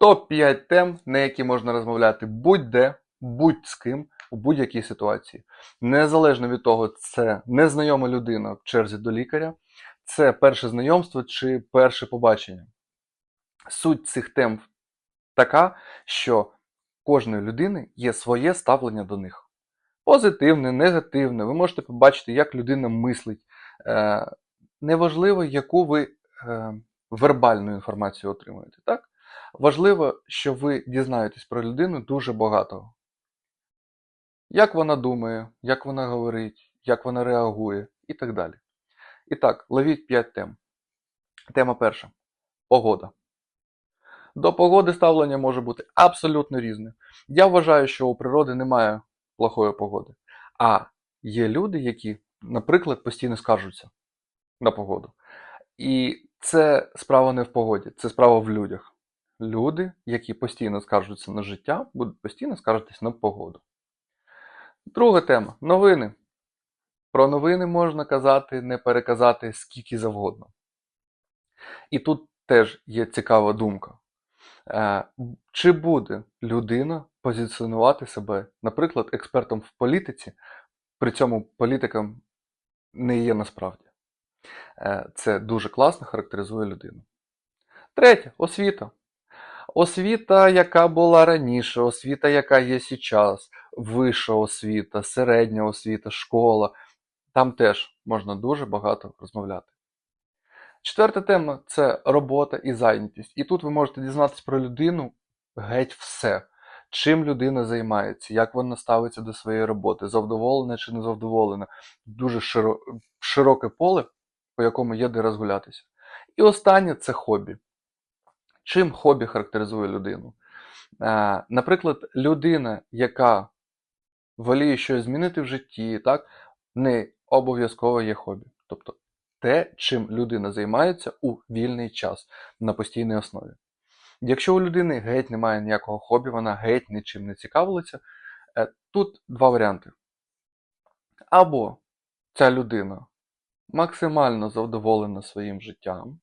Топ-5 тем, на які можна розмовляти будь-де, будь з ким, у будь-якій ситуації. Незалежно від того, це незнайома людина в черзі до лікаря, це перше знайомство чи перше побачення. Суть цих тем така, що кожної людини є своє ставлення до них. Позитивне, негативне. Ви можете побачити, як людина мислить. Е, неважливо, яку ви е, вербальну інформацію отримуєте. Так? Важливо, що ви дізнаєтесь про людину дуже багато. Як вона думає, як вона говорить, як вона реагує і так далі. І так, ловіть 5 тем. Тема перша погода. До погоди ставлення може бути абсолютно різне. Я вважаю, що у природи немає плохої погоди. А є люди, які, наприклад, постійно скаржуться на погоду. І це справа не в погоді, це справа в людях. Люди, які постійно скаржуються на життя, будуть постійно скаржитись на погоду. Друга тема новини. Про новини можна казати, не переказати скільки завгодно. І тут теж є цікава думка. Е, Чи буде людина позиціонувати себе, наприклад, експертом в політиці, при цьому політиком не є насправді. Е, Це дуже класно характеризує людину. Третє освіта. Освіта, яка була раніше, освіта, яка є зараз, вища освіта, середня освіта, школа. Там теж можна дуже багато розмовляти. Четверта тема це робота і зайнятість. І тут ви можете дізнатися про людину геть все. Чим людина займається, як вона ставиться до своєї роботи, завдоволена чи не завдоволена. Дуже широ... широке поле, по якому є де розгулятися. І останнє це хобі. Чим хобі характеризує людину? Е, Наприклад, людина, яка воліє щось змінити в житті, так, не обов'язково є хобі. Тобто те, чим людина займається у вільний час на постійній основі. Якщо у людини геть немає ніякого хобі, вона геть нічим не цікавиться, е, тут два варіанти. Або ця людина максимально задоволена своїм життям,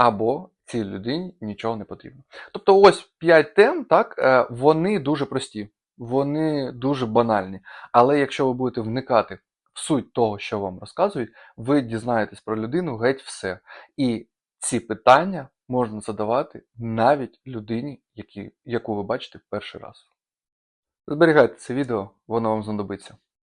або цій людині нічого не потрібно. Тобто, ось 5 тем, так, е, вони дуже прості, вони дуже банальні. Але якщо ви будете вникати в суть того, що вам розказують, ви дізнаєтесь про людину геть все. І ці питання можна задавати навіть людині, які, яку ви бачите в перший раз. Зберігайте це відео, воно вам знадобиться.